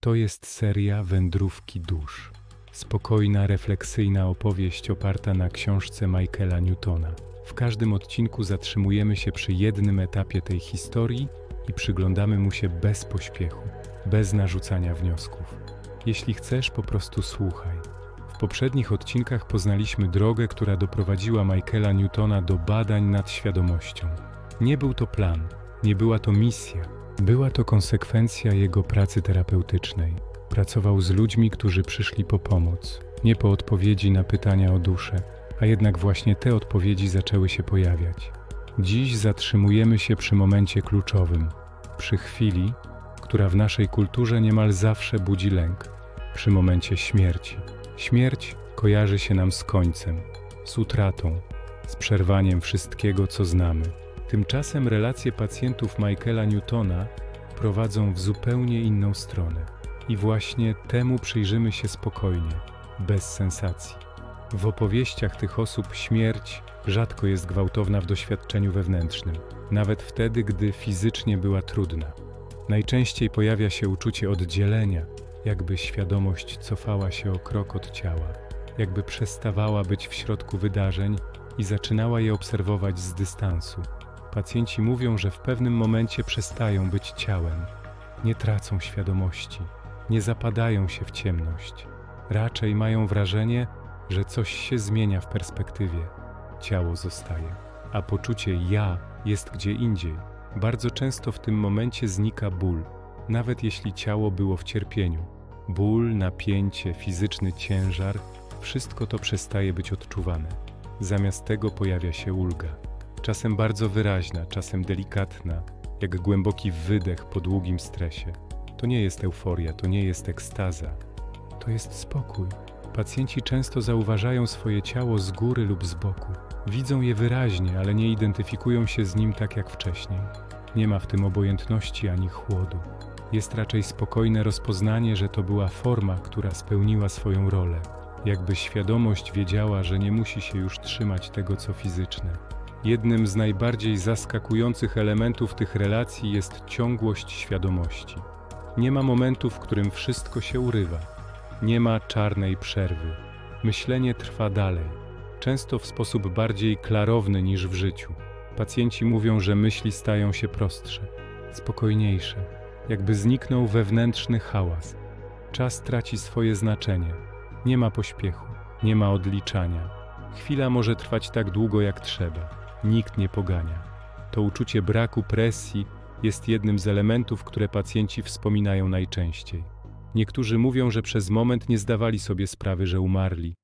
To jest seria Wędrówki dusz. Spokojna, refleksyjna opowieść oparta na książce Michaela Newtona. W każdym odcinku zatrzymujemy się przy jednym etapie tej historii i przyglądamy mu się bez pośpiechu, bez narzucania wniosków. Jeśli chcesz, po prostu słuchaj. W poprzednich odcinkach poznaliśmy drogę, która doprowadziła Michaela Newtona do badań nad świadomością. Nie był to plan, nie była to misja, była to konsekwencja jego pracy terapeutycznej. Pracował z ludźmi, którzy przyszli po pomoc, nie po odpowiedzi na pytania o duszę, a jednak właśnie te odpowiedzi zaczęły się pojawiać. Dziś zatrzymujemy się przy momencie kluczowym, przy chwili, która w naszej kulturze niemal zawsze budzi lęk, przy momencie śmierci. Śmierć kojarzy się nam z końcem, z utratą, z przerwaniem wszystkiego, co znamy. Tymczasem relacje pacjentów Michaela Newtona prowadzą w zupełnie inną stronę. I właśnie temu przyjrzymy się spokojnie, bez sensacji. W opowieściach tych osób śmierć rzadko jest gwałtowna w doświadczeniu wewnętrznym, nawet wtedy, gdy fizycznie była trudna. Najczęściej pojawia się uczucie oddzielenia, jakby świadomość cofała się o krok od ciała, jakby przestawała być w środku wydarzeń i zaczynała je obserwować z dystansu. Pacjenci mówią, że w pewnym momencie przestają być ciałem, nie tracą świadomości, nie zapadają się w ciemność. Raczej mają wrażenie, że coś się zmienia w perspektywie. Ciało zostaje, a poczucie ja jest gdzie indziej. Bardzo często w tym momencie znika ból, nawet jeśli ciało było w cierpieniu. Ból, napięcie, fizyczny ciężar wszystko to przestaje być odczuwane. Zamiast tego pojawia się ulga. Czasem bardzo wyraźna, czasem delikatna, jak głęboki wydech po długim stresie. To nie jest euforia, to nie jest ekstaza. To jest spokój. Pacjenci często zauważają swoje ciało z góry lub z boku. Widzą je wyraźnie, ale nie identyfikują się z nim tak jak wcześniej. Nie ma w tym obojętności ani chłodu. Jest raczej spokojne rozpoznanie, że to była forma, która spełniła swoją rolę. Jakby świadomość wiedziała, że nie musi się już trzymać tego, co fizyczne. Jednym z najbardziej zaskakujących elementów tych relacji jest ciągłość świadomości. Nie ma momentu, w którym wszystko się urywa. Nie ma czarnej przerwy. Myślenie trwa dalej, często w sposób bardziej klarowny niż w życiu. Pacjenci mówią, że myśli stają się prostsze, spokojniejsze, jakby zniknął wewnętrzny hałas. Czas traci swoje znaczenie. Nie ma pośpiechu, nie ma odliczania. Chwila może trwać tak długo, jak trzeba. Nikt nie pogania. To uczucie braku presji jest jednym z elementów, które pacjenci wspominają najczęściej. Niektórzy mówią, że przez moment nie zdawali sobie sprawy, że umarli.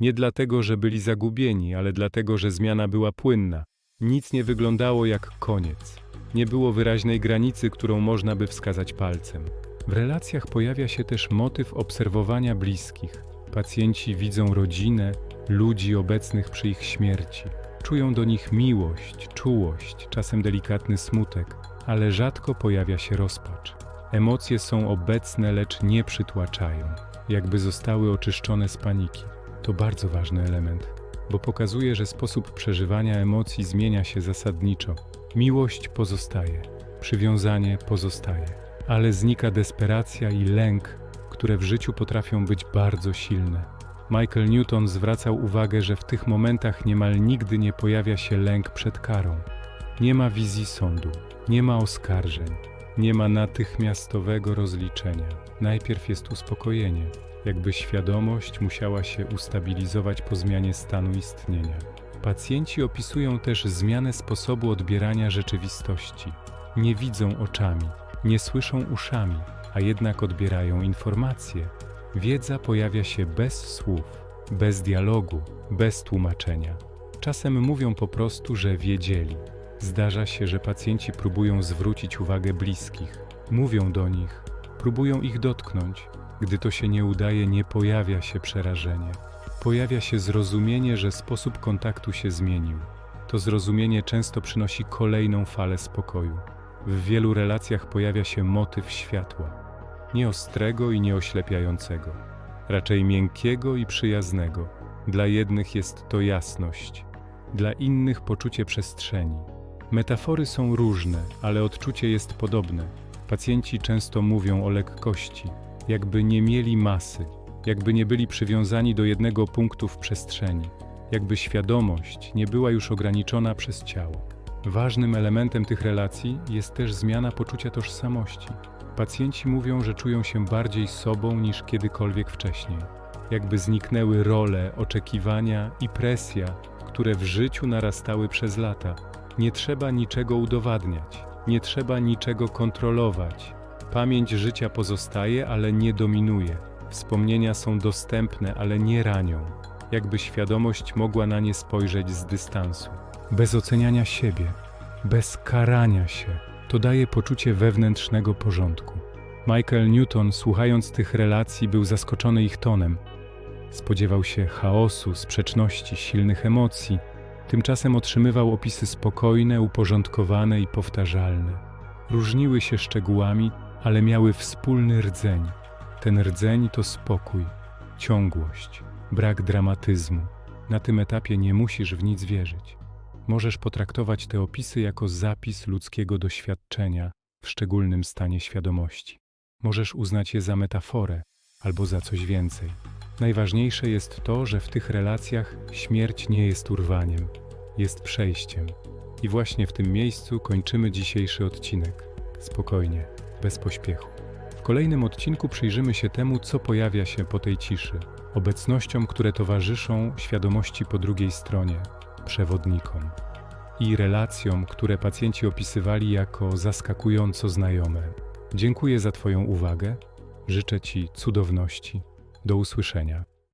Nie dlatego, że byli zagubieni, ale dlatego, że zmiana była płynna. Nic nie wyglądało jak koniec. Nie było wyraźnej granicy, którą można by wskazać palcem. W relacjach pojawia się też motyw obserwowania bliskich. Pacjenci widzą rodzinę, ludzi obecnych przy ich śmierci. Czują do nich miłość, czułość, czasem delikatny smutek, ale rzadko pojawia się rozpacz. Emocje są obecne, lecz nie przytłaczają, jakby zostały oczyszczone z paniki. To bardzo ważny element, bo pokazuje, że sposób przeżywania emocji zmienia się zasadniczo. Miłość pozostaje, przywiązanie pozostaje, ale znika desperacja i lęk, które w życiu potrafią być bardzo silne. Michael Newton zwracał uwagę, że w tych momentach niemal nigdy nie pojawia się lęk przed karą. Nie ma wizji sądu, nie ma oskarżeń, nie ma natychmiastowego rozliczenia. Najpierw jest uspokojenie, jakby świadomość musiała się ustabilizować po zmianie stanu istnienia. Pacjenci opisują też zmianę sposobu odbierania rzeczywistości. Nie widzą oczami, nie słyszą uszami, a jednak odbierają informacje. Wiedza pojawia się bez słów, bez dialogu, bez tłumaczenia. Czasem mówią po prostu, że wiedzieli. Zdarza się, że pacjenci próbują zwrócić uwagę bliskich, mówią do nich, próbują ich dotknąć. Gdy to się nie udaje, nie pojawia się przerażenie. Pojawia się zrozumienie, że sposób kontaktu się zmienił. To zrozumienie często przynosi kolejną falę spokoju. W wielu relacjach pojawia się motyw światła. Nie ostrego i nieoślepiającego, raczej miękkiego i przyjaznego. Dla jednych jest to jasność, dla innych poczucie przestrzeni. Metafory są różne, ale odczucie jest podobne. Pacjenci często mówią o lekkości, jakby nie mieli masy, jakby nie byli przywiązani do jednego punktu w przestrzeni, jakby świadomość nie była już ograniczona przez ciało. Ważnym elementem tych relacji jest też zmiana poczucia tożsamości. Pacjenci mówią, że czują się bardziej sobą niż kiedykolwiek wcześniej. Jakby zniknęły role, oczekiwania i presja, które w życiu narastały przez lata. Nie trzeba niczego udowadniać, nie trzeba niczego kontrolować. Pamięć życia pozostaje, ale nie dominuje. Wspomnienia są dostępne, ale nie ranią. Jakby świadomość mogła na nie spojrzeć z dystansu. Bez oceniania siebie, bez karania się, to daje poczucie wewnętrznego porządku. Michael Newton, słuchając tych relacji, był zaskoczony ich tonem. Spodziewał się chaosu, sprzeczności, silnych emocji. Tymczasem otrzymywał opisy spokojne, uporządkowane i powtarzalne. Różniły się szczegółami, ale miały wspólny rdzeń. Ten rdzeń to spokój, ciągłość, brak dramatyzmu. Na tym etapie nie musisz w nic wierzyć. Możesz potraktować te opisy jako zapis ludzkiego doświadczenia w szczególnym stanie świadomości. Możesz uznać je za metaforę albo za coś więcej. Najważniejsze jest to, że w tych relacjach śmierć nie jest urwaniem, jest przejściem. I właśnie w tym miejscu kończymy dzisiejszy odcinek. Spokojnie, bez pośpiechu. W kolejnym odcinku przyjrzymy się temu, co pojawia się po tej ciszy, obecnościom, które towarzyszą świadomości po drugiej stronie, przewodnikom i relacjom, które pacjenci opisywali jako zaskakująco znajome. Dziękuję za Twoją uwagę. Życzę Ci cudowności. Do usłyszenia.